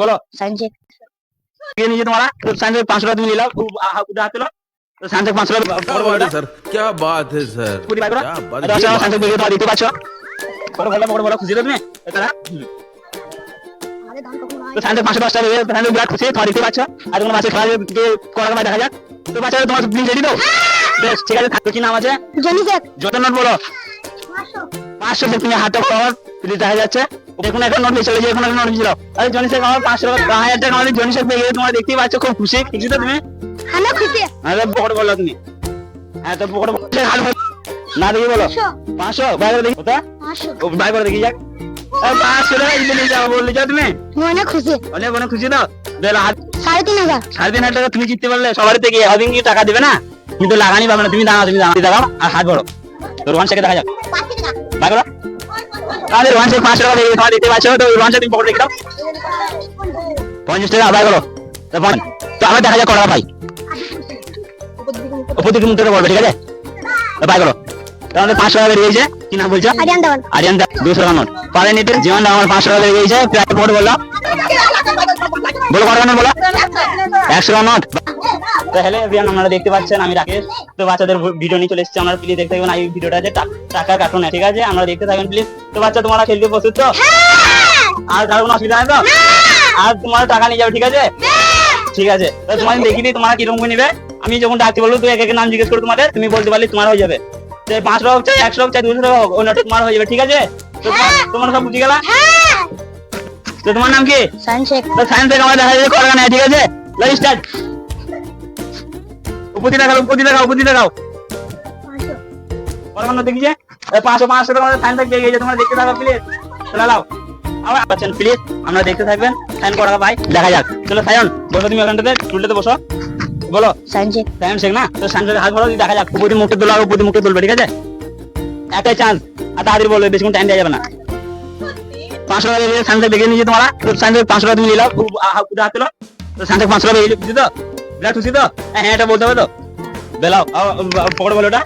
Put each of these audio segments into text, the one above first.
বলো সাইন্সে কে নিয়ে তোমারা তো সাইন্স পাঁচশো টাকা তুমি নিলাম উঠে হাত দিলো তো সাইন্স পাঁচশো টাকা क्या बात है सर क्या बात है सर কুড়ি বাইক क्या बात দশ টাকা है সাইন্স বেরিয়ে তোমার দিতে পারছো বড় ভালো বড় বড় খুশি তো তুমি তারা আমাদের দাম কখন হয় তো সাইন্স পাঁচশো দশ টাকা বেরিয়ে সাইন্স বিরাট খুশি তোমার দিতে পারছো আর কোনো বাচ্চা খেলা যে কড়া দেখা যাক তো বাচ্চা তোমার প্লিজ রেডি দাও বেশ ঠিক আছে থাকতো কি নাম আছে জনি স্যার যত নোট বলো পাঁচশো থেকে তুমি হাতে পাওয়ার প্লিজ দেখা যাচ্ছে দেখুন নোট চলে যায় এখন নোট আরে জনি আমার পাঁচশো টাকা হাজার টাকা আমাদের জনি পেয়ে তোমার দেখতেই পাচ্ছ খুব খুশি। খুশি তো তুমি। খুশি? আরে বড় বলো তুমি। হ্যাঁ তো বড় বড় না দেখি বলো। পাঁচশো। বাইরে দেখি। কোথা? করে দেখি যাক। পাঁচশো টাকা বললে যাও তুমি। অনেক খুশি। অনেক অনেক খুশি তো? বেলা হাত সাড়ে তিন হাজার। সাড়ে তিন হাজার টাকা তুমি জিততে পারলে সবার থেকে। হদিন কি টাকা দেবে না? তুমি তো লাগানি পাবে না তুমি দাঁড়াও তুমি দাঁড়াও। আর হাত বড় তো রোহান শেখে দেখা যাক। ভাই তাহলে রোহান শেখ পাঁচশো টাকা দিয়ে তোমার দিতে পারছ? তো শেখ তুমি পকেটে রেখে দাও। পঞ্চাশ টাকা ভাই করো। তো পঞ্চ- তো আমার দেখা যাক করা ভাই উপর দিকে মুখটা বলবে ঠিক আছে? ভাই করো। তাহলে পাঁচশো টাকা বেরিয়েছে কি নাম বলছো? আরিয়ান দেওয়ান আরিয়ান দা দুশো টাকা নোট। পারেন এটি জীবন আমার পাঁচশো টাকা বেরিয়েছে প্রায় পড়ে বলল বলো কটা নোট বলো? একশো টাকা নোট। তো হ্যালো আপনারা দেখতে পাচ্ছেন আমি রাকেশ। তো বাচ্চাদের ভিডিও নিয়ে চলে এসেছি। আপনারা প্লিজ দেখতে থাকবেন এই ভিডিওটা যে টা- টাকার কার্টুন ঠিক আছে? আমরা দেখতে থাকবেন প্লিজ তো বাচ্চা তোমরা খেলতে প্রস্তুত তো? আর কারও কোনো অসুবিধা নেই তো? আর তোমার টাকা নিয়ে যাবে ঠিক আছে? ঠিক আছে। তো তোমার দেখিনি তোমার কীরকম করে নিবে। আমি যখন ডাকতে বলব তুই এক এক নাম জিজ্ঞেস করে তোমাদের। তুমি বলতে পারলে তোমার হয়ে যাবে। তো পাঁচশো টাকা হোক চাই একশো হোক চাই দুশো টাকা হোক নোটে তোমার হয়ে যাবে ঠিক আছে? তো তোমার- তোমার সব বুঝে গেলা? তো তোমার নাম কি? সাইন্সে তো সায়েন্স থেকে আমার দেখা যাবে করা নেই ঠিক আছে? স্টার্ট দেখাও উপতি দেখাও পরমান্ন দেখিছে এই পাঁচশো পাঁচশো টাকা সাইন থেকে পেয়ে গেছে তোমরা দেখতে থাকো প্লিজ আবার পাচ্ছেন প্লিজ দেখতে থাকবেন। সাইন করা ভাই দেখা যাক। চলো সায়ন বসো তুমি ওখানটাতে টুলটাতে বসো। বলো। সাইন্সে সায়ন শেখ না? তো সায়ন শেখ হাত ধরো দেখা যাক। উপতি মুখটা তোলা উপতি মুখটা তুলবে ঠিক আছে? একটাই চান্স আর তাড়াতাড়ি বলবে বেশি টাইম দেওয়া যাবে না। পাঁচশো টাকা দিয়ে সায়ন শেখ দেখে নিয়েছি তোমরা। সায়ন শেখ পাঁচশো টাকা তুমি উঠে হাত তোলো তো সায়ন শেখ পাঁচশো টাকা দিয়ে তো? বিরাট খুশি তো? হ্যাঁ হ্যাঁ, এটা বলতে হবে তো। বেলাও পকড় বলো ওটা।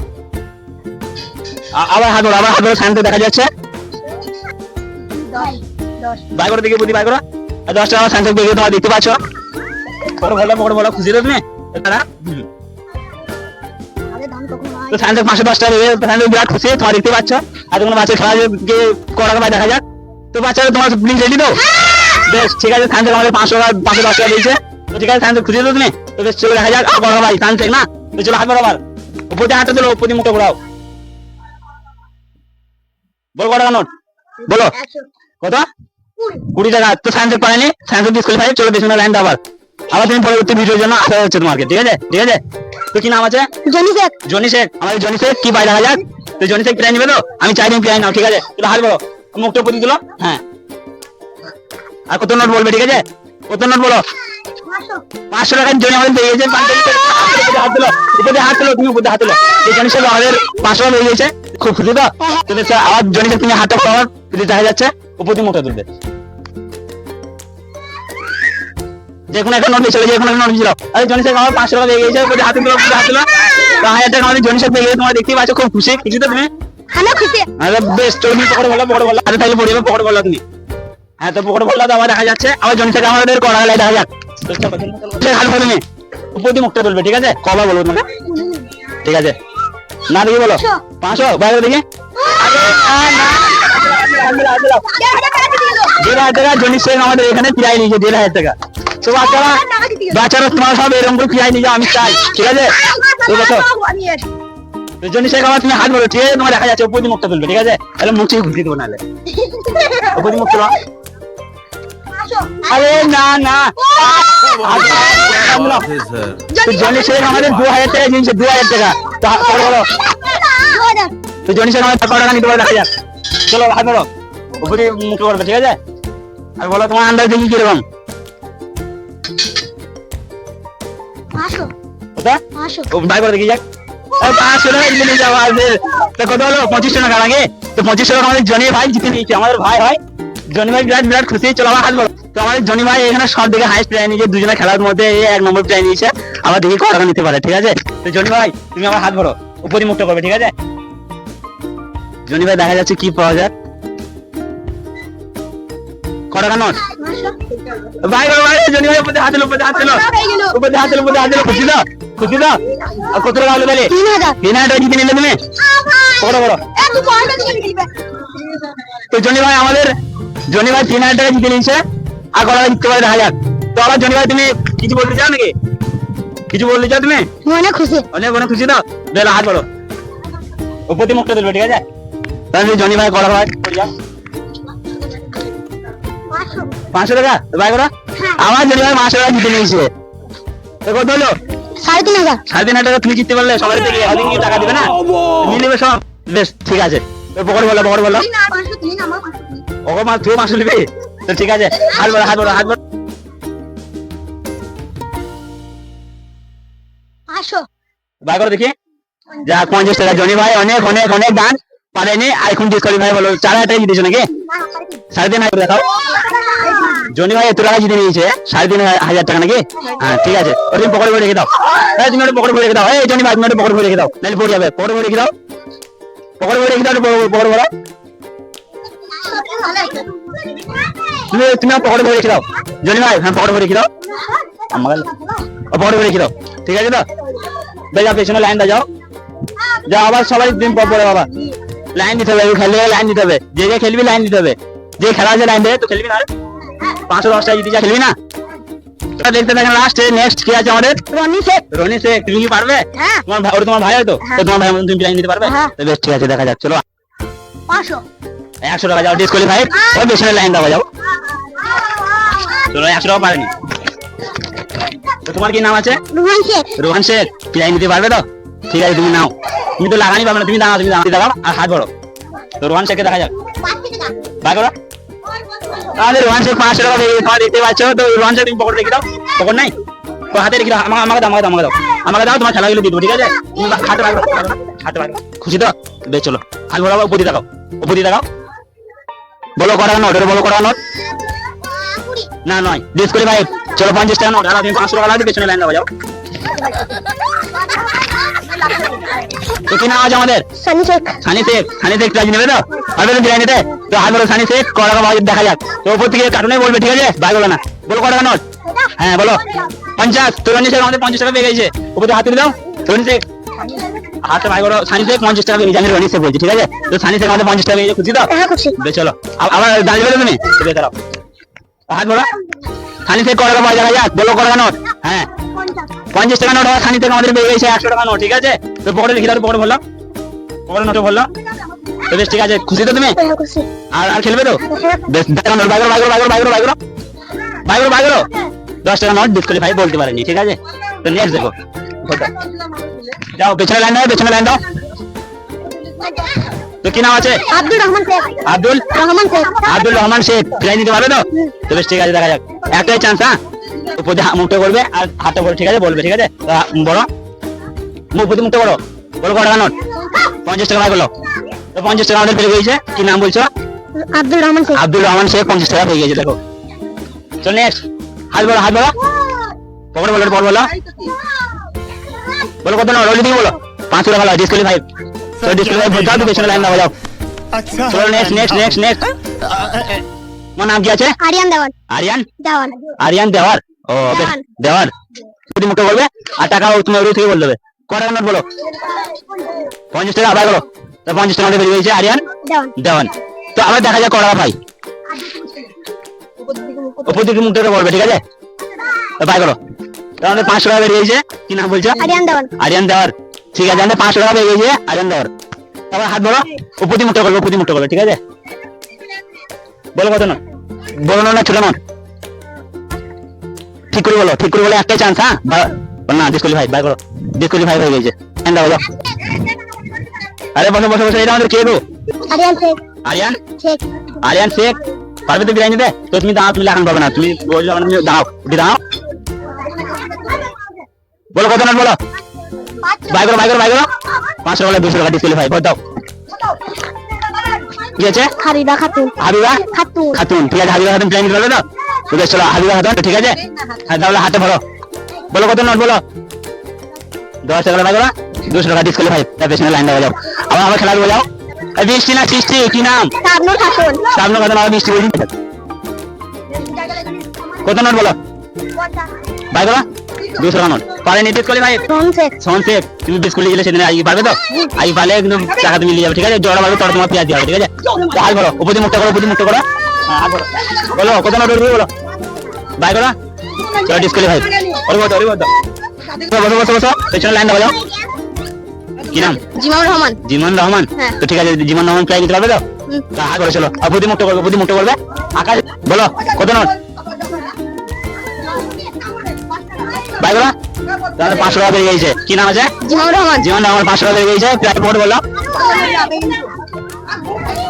আবার হাত ধরো আবার হাত ধরো শেখ দেখা যাচ্ছে। বাই করে দেখি বুদ্ধি বাই করো। আর দশ টাকা সায়ন শেখ দেখে তোমরা দেখতে পাচ্ছ। পকড় বলো পকড় বলো খুশি তো তুমি? তারা হয় তো পাঁচশো বিরাট খুশি তোমরা দেখতে পাচ্ছ। আর কোনো বাচ্চা খেলা যে করা ভাই দেখা যাক। তো বাচ্চারা তোমার প্লিজ রেডি তো? বেশ ঠিক আছে সায়ন আমাদের পাঁচশো টাকা পাঁচশো দশ টাকা দিয়েছে। শেখ তো তুমি? তো বেশ দেখা যাক বড় ভাই শেখ না? তো চলো হাত বরাবর উপর দিয়ে হাতটা দিলো উপর দিয়ে মুখটা ঘোরাও। বলো কটা নোট বলো। কত? কুড়ি টাকা। তো পারেনি সায়েন্স ডিসকোয়ালিফাই চলো বেশি লাইন আবার। আবার তুমি পরবর্তী ভিডিওর জন্য আসা হচ্ছে তোমাকে ঠিক আছে? ঠিক আছে? তো কি নাম আছে? জনি স্যার জনি শেখ। আমাদের জনি শেখ কি পাই দেখা যাক তো জনি শেখ নিবে তো? আমি চাই দিন প্রায় নাও ঠিক আছে? তুলো হাত বলো মুখটা প্রতি দিলো। হ্যাঁ। আর কত নোট বলবে ঠিক আছে? কত নোট বলো? পাঁচশো টাকার জন্য আমাদের পেয়ে গেছে। হাত দিলো উপরে হাত দিলো তুমি উপরে হাত দিলো এই জনি শেখ আমাদের পাঁচশো টাকা গেছে। খুব খুশি তো? তো বেশ, আবার জনি তুমি হাতটা দেখা যাচ্ছে উপরে মুখটা তুলবে। একটা চলে ছিল আরে জনি শেখ আমার পাঁচশো টাকা পেয়ে গেছে উপরে হাতে দিলো উপরে হাত দিলো তো হাজার টাকা আমাদের জনি শেখ পেয়ে গেছে তোমরা দেখতেই পাচ্ছ খুব খুশি। খুশি তো তুমি? আমরা খুশি। আরে বেশ চলো তুমি পকড় বলো পকড় বলো। হাতে থাকলে পড়বে পকড় বলো তুমি। হ্যাঁ তো পকড় বলল তো আবার দেখা যাচ্ছে। আবার জনি আমাদের কড়া গেলে দেখা যাক। উপর মুখটা তুলবে ঠিক আছে? কবা বলব তোমাকে। ঠিক আছে। না দেখি বলো। পাঁচশো। বাইরে দেখি। দেড় হাজার টাকা জনি আমাদের এখানে ফিরাই নিয়েছে দেড় হাজার টাকা। তো বাচ্চারা বাচ্চারা তোমার সব এরকম করে নিয়ে আমি চাই। ঠিক আছে? জনি শেখ আমার তুমি হাত বলো ঠিক আছে? তোমার দেখা যাচ্ছে উপর দিয়ে মুখটা তুলবে ঠিক আছে? তাহলে মুখ থেকে ঘুরিয়ে দেবো নাহলে। উপর দিয়ে মুখ তুলো। আরে না না। জনি শেখ আমাদের দু হাজার টাকা নিয়েছে দু হাজার টাকা। তুই জনি শেখ আমাদের টাকা নিতে পারবে চলো হাত ধরো। উপরে মুখে করবে ঠিক আছে? আর বলো তোমার আন্দাজ দেখি কীরকম। ভাই আমাদের জনি ভাই জিতে নিয়েছে আমাদের ভাই হয়। জনি ভাই বিরাট বিরাট খুশি। চলো আমার হাত বলো তো আমাদের জনি ভাই এখানে সব দিকে হাইস্ট প্রায় নিয়েছে দুজনে খেলার মধ্যে এই এক নম্বর প্রায় নিয়েছে। আবার দেখি কত নিতে পারে ঠিক আছে? তো জনি ভাই তুমি আমার হাত ভরো উপরে মুখটা করবে ঠিক আছে? জনি ভাই দেখা যাচ্ছে কি পাওয়া যাক ক টাকা নোট? ভাই ভাই ভাই জনি ভাই উপরে হাত দিলো উপরে হাত দিলো উপরে হাত দিলো উপরে হাত দিলো খুশি তো? খুশি তো? আর কত টাকা হলো তাহলে? তিন হাজার। জিতে নিলে তুমি? বড় বড়। তো জনি ভাই আমাদের জনি ভাই তিন হাজার টাকা জিতে নিয়েছে। পারে দেখা যাক তো আবার জনি ভাই তুমি কিছু বলতে চাও নাকি? কিছু বলতে চাও তুমি? মনে খুশি। অনেক অনেক খুশি তো? বেলা হাত বড়। উপতি মুখটা তুলবে ঠিক আছে? তাহলে জনি ভাই করা হয় পাঁচশো টাকা? তো ভাই করা আমার জনি ভাই পাঁচশো টাকা জিতে নিয়েছে। তো কত হলো? সাড়ে তিন হাজার। সাড়ে তিন হাজার টাকা তুমি জিততে পারলে সবাই থেকে কি টাকা দিবে না? নিয়ে নেবে সব? বেশ ঠিক আছে। তো পকড় বলো পকড় বলো। আমার ওকে মা তুই মাসুল নিবি? তো ঠিক আছে হাত বড় হাত বড় হাত বড়। পাঁচশো বার করে দেখি। যা পঞ্চাশ টাকা জনি ভাই অনেক অনেক অনেক দান। পারেনি আর এখন ডিসকাউন্ট ভাই বলো চার হাজার টাকা জিতেছো নাকি? সাড়ে তিন। হাজার দেখাও। জনি ভাই এত টাকা জিতে নিয়েছে সাড়ে তিন হাজার টাকা নাকি? হ্যাঁ ঠিক আছে। ওটা তুমি পকড়ে ভরে রেখে দাও। এই তুমি ওটা পকড়ে ভরে রেখে দাও। এই জনি ভাই তুমি ওটা পকড়ে ভরে রেখে দাও। নাহলে পড়ে যাবে। পকড়ে ভরে রেখে দাও। পকড়ে ভরে রেখে দাও পকড়ে ভরা। তুমি তুমি আমার পকড়ে ভরে রেখে দাও। জনি ভাই হ্যাঁ পকড়ে ভরে রেখে দাও। আমার ও পকড়ে ভরে রেখে দাও। ঠিক আছে তো? যাও পেছনে লাইন দাও যাও। যাও আবার সবাই দিন পর পরে বাবা। লাইন দিতে হবে খেললে লাইন দিতে হবে। যে যে খেলবি লাইন দিতে হবে। যে খেলা আছে লাইন দেবে তো খেলবি না? পাঁচশো দশ টাকা জিতে যা খেলবি না? দেখতে দেখেন লাস্টে নেক্সট কি আছে আমাদের? রনি শেখ। রনি শেখ তুমি কি পারবে? হ্যাঁ। তোমার ভাই ওটা তোমার ভাই হয়তো তো? তোমার ভাই তুমি লাইন দিতে পারবে? হ্যাঁ। বেশ ঠিক আছে দেখা যাক চলো। পাঁচশো। একশো টাকা যাও ওই পেছনে লাইন দাও যাও। চলো একশো টাকা পারেনি তো তোমার কি নাম আছে? রোহন শেখ। রোহন শেখ লাইন পারবে তো? ঠিক আছে তুমি নাও। তুমি তো লাগানি পাবে না তুমি দাঁড়াও তুমি দাঁড়াও আর হাত বড় তো রোহন শেখকে দেখা যাক। ভাই করো তাহলে রোহন শেখ পাঁচশো টাকা তোমার দেখতে পাচ্ছ তো রোহন শেখ তুমি পকেট রেখে দাও। পকেট নাই? হাতে রেখে দাও। আমাকে আমাকে দাও আমাকে দাও আমাকে দাও। আমাকে দাও তোমার খেলাগুলো দিয়ে ঠিক আছে? হাতে হাতে খুশি তো? বেশ চলো। হাত বড় উপদি দেখাও উপদি দেখাও বলো করা নোট? এটা বলো করা নোট? না নয়। ডিস করে ভাই। চলো পঞ্চাশ টাকা নোট। আর তুমি পাঁচশো টাকা লাগবে পেছনে লাইন দাও যাও। কি নাম আছে আমাদের? সানি শেখ। সানি শেখ। সানি শেখ প্রাইজ নেবে তো? পারবে তো বিরিয়ানি নিতে তো হাত বলো সানি শেখ কটা দেখা যাক। তো উপর থেকে কার্টুনে বলবে ঠিক আছে? ভাই বলো না। বলো কটা নোট? হ্যাঁ বলো। পঞ্চাশ। তো রনি শেখ আমাদের পঞ্চাশ টাকা পেয়ে গেছে। থেকে হাত দাও। রনি শেখ। ভাই বলো সানি শেখ পঞ্চাশ টাকা রনি শেখ বলছি ঠিক আছে? তো সানি শেখ আমাদের পঞ্চাশ টাকা গেছে খুশি তো? হ্যাঁ খুশি। বেশ চলো আবার দাঁড়িয়ে বেরো তুমি? বেশ দাঁড়াও হাত বলো সানি শেখ পাওয়া দেখা যাক বলো টাকা নোট? হ্যাঁ। পঞ্চাশ টাকা নোট সানি থেকে আমাদের গেছে একশো টাকা নোট ঠিক আছে? তো পকেটে লিখে দাও পকেটে পকেটে নোটে তো বেশ ঠিক আছে খুশি তো তুমি? হ্যাঁ আর আর খেলবে তো? হ্যাঁ বেশ টাকা নোট বাইরো বাইরো বাইরো বাইরো বাইরো দশ টাকা নোট ডিসকালিফাই বলতে পারেনি ঠিক আছে? তো নেক্সট দেখো। যাও পেছনে লাইন দাও পেছনে লাইন দাও তো কি নাম আছে আব্দুল রহমান শেখ আব্দুল রহমান শেখ আব্দুল রহমান শেখ প্রাইজ নিতে পারবে তো তো বেশ ঠিক আছে দেখা যাক একটাই চান্স হ্যাঁ উপর মুখটা করবে আর হাতটা করে ঠিক আছে বলবে ঠিক আছে বড় মুখ প্রতি মুখটা করো বলো কটা নোট পঞ্চাশ টাকা বলো তো পঞ্চাশ টাকা আমাদের পেয়ে গেছে কি নাম বলছো? আব্দুল রহমান শেখ। আব্দুল রহমান শেখ পঞ্চাশ টাকা পেয়ে গেছে দেখো। চল নেক্সট হাত বলো হাত বলো। পকেট বলো পর বলো। বলো কত না রলি তুমি বলো। পাঁচ টাকা লাগে ভালো ডিসকুয়ালিফাই তো ভাই ভোট দাও পেছনে লাইন দাও যাও। আচ্ছা। চলো নেক্সট নেক্সট নেক্সট নেক্সট তোমার নাম কি আছে? আরিয়ান দেওয়াল। আরিয়ান? দেওয়াল। আরিয়ান দেওয়ার ও দেওয়ার তুমি মুখে বলবে আর টাকা ও তুমি ওর থেকে বল দেবে। কটা নোট বলো? পঞ্চাশ টাকা আবার বলো। তো পঞ্চাশ টাকা বেরিয়ে গেছে আরিয়ান? দেওয়ান তো আবার দেখা যায় কড়া ভাই। উপর দিকে মুখটা বলবে ঠিক আছে? বাই করো। আমাদের পাঁচশো টাকা বেরিয়ে গেছে। কি নাম বলছো? আরিয়ান দেওয়ান আরিয়ান দেওয়ার ঠিক আছে আমাদের পাঁচশো টাকা বেরিয়ে গেছে আরিয়ান দেওয়ার তারপর হাত বলো দিকে মুখটা করবে উপর দিকে করবে ঠিক আছে? বলো কত বড় নোট না ছোট নোট ঠিক করে বলো ঠিক করে বলো একটাই চান্স হ্যাঁ? না ডিসকোয়ালিফাই বাই করো। ডিসকোয়ালিফাই হয়ে গেছে। হ্যান্ড দাও আরে বসো বসো বসো এটা আমাদের কে গো? আরিয়ান শেখ। আরিয়ান? শেখ। আরিয়ান শেখ? পারবে তো বিরিয়ানি দে? তো তুমি দাঁড়াও তুমি লাগান পাবে না। তুমি বলছো উঠে দাঁড়াও বলো কত নোট বলো? বাই করো বাই করো বাই করো। পাঁচশো। টাকা দুশো টাকা ডিসকোয়ালিফাই বল। দাও কি আছে? হারিদা খাতুন। হাবিবা? খাতুন। খাতুন ঠিক আছে হাবিবা খাতুন করবে তো? চলো হাবিবা খাতুন ঠিক আছে? হ্যাঁ তাহলে হাতে বলো কত নোট বলো? দশ টাকা বাই করো। দুশো টাকা ডিসকোয়ালিফাই তার পেছনে লাইন দেওয়া যাও আবার আবার খেলা যাও না সৃষ্টি কি নাম? শাবনুর খাতুন। সামনে কথা না বৃষ্টি বলছি। কত নোট বলো? ভাই বলো দুশো টাকা নোট পারে নিতিশ কলি ভাই। শেখ তুমি স্কুলে গেলে সেদিন আজকে পারবে তো? আজকে পারলে একদম টাকা তুমি নিয়ে যাবে ঠিক আছে? জোড়া পারবে তোরা তোমার পেঁয়াজ দিয়ে ঠিক আছে? হাত ভরো উপর মুখটা করো উপর মুখটা করো। হ্যাঁ, বলো। কত নোট উঠবে বলো? ভাই করো। চলো ডিসকালি ভাই। ওরে বলো ওরে বলো বসো বসো বসো পেছনে লাইনটা বাজাও কি নাম? জিমাউর রহমান। জিমন রহমান? হ্যাঁ। তো ঠিক আছে জিমন রহমান প্রায় দিতে পারবে তো? হাত করে চলো। আর বুদ্ধি মুক্ত করবে বুদ্ধি মুক্ত করবে। আকাশ বলো কত নোট ভাই বলা তাহলে পাঁচশো টাকা বেড়ে গেছে। কি নাম আছে? জীবন রহমান। পাঁচশো টাকা বেড়ে গেছে প্রায় পকেট বলো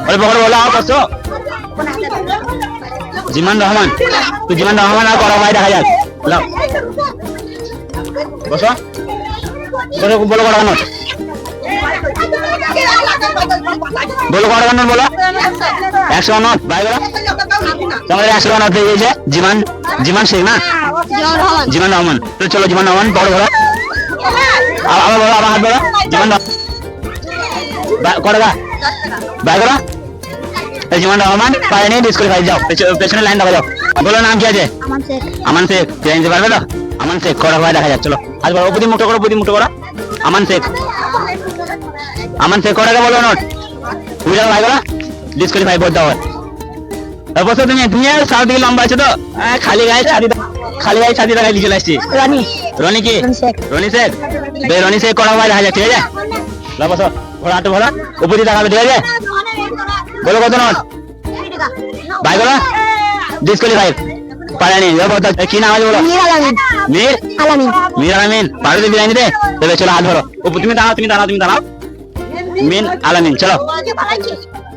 ওই পকেট বলো আর পাঁচশো? জিমান রহমান তুই জিমান রহমান আর করা ভাই দেখা যাক। বলো। বসো। বলো বলো কটা নোট বলো কটা নোট বলো? একশো নোট ভাই বলো। তোমাদের একশো নোট পেয়ে গেছে। জিমান জিমান শেখ না? জীবন রহমান। তো চলো জীবন রহমান বড় বড় আবার বড় আবার হাত বড় জীবন বাই করো। এই জীবন রহমান পায়ে নিয়ে ডিসকুয়ালিফাই যাও পেছনে লাইন দেখা যাও বলো নাম কি আছে? রহমান শেখ। আমান শেখ। জানতে পারবে তো? আমান শেখ কড়া ভাই দেখা যাচ্ছে চলো। আজ বলো উপদি মুটো করো উপদি মুটো করো। আমান শেখ। আমান শেখ কড়াকে বলো নোট? বুঝলো ভাই করো ডিসকুয়ালিফাই বলতে হবে বসো তুমি তুমি সাউথ দিকে লম্বা আছে তো? খালি গায়ে ছাদি খালি গায়ে ছাদি লাগাই চলে আসছি রানী। রনি কি? রনি শেখ। বে রনি শেখ কড়া ভাই দেখা ঠিক আছে? লা বসো ঘোড়া হাতে ঘোড়া উপদি দেখাবে ঠিক আছে? বলো কত নোট? ভাই বলো ডিসকুয়ালিফাই পারেনি কি নাম আছে বলো? মির আলামিন। মীর? আলামিন। মীর আলামিন পারবে তো বিরিয়ানি দে চলো হাত ধরো। তুমি দাঁড়াও তুমি দাঁড়াও তুমি দাঁড়াও। মিন আলামিন চলো।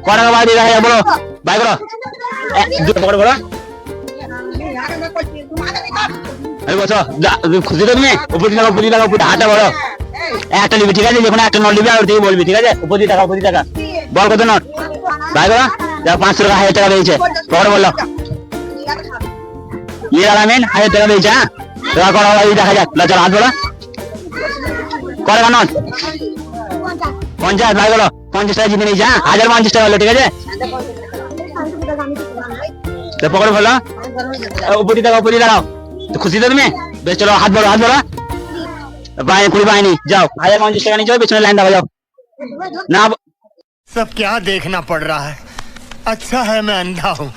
কটা বাড়ি দেখা বলো। ভাই বলো দুটো পকড় বলো এই বসো খুশি তো তুমি? উপর দিয়ে উপর টাকা, উপর হাতটা বলো একটা নিবি, ঠিক আছে? যে কোনো একটা নোট নিবি, আর থেকে বলবি, ঠিক আছে? উপর টাকা উপর টাকা। বল কত নোট? ভাই বলো যা, পাঁচশো টাকা, হাজার টাকা পেয়েছে পকড় বলল। মীর আলামিন হাজার টাকা পেয়েছে হ্যাঁ? কটা বাড়ি দেখা যাক। চলো, হাত বলো। কটা নোট। পঞ্চাশ ভাই বলো পঞ্চাশ টাকা জিতে নিয়েছে হ্যাঁ হাজার পঞ্চাশ টাকা হলো ঠিক আছে তো পকড় বলো উপরি দাঁড়াও উপরি দাঁড়াও তো খুশি তো তুমি বেশ চলো হাত বলো হাত বলো বাইরে কুড়ি বাইনি যাও হাজার পঞ্চাশ টাকা নিয়ে যাও পেছনে লাইন দাও যাও না सब क्या देखना पड़ रहा है अच्छा है मैं अंधा हूँ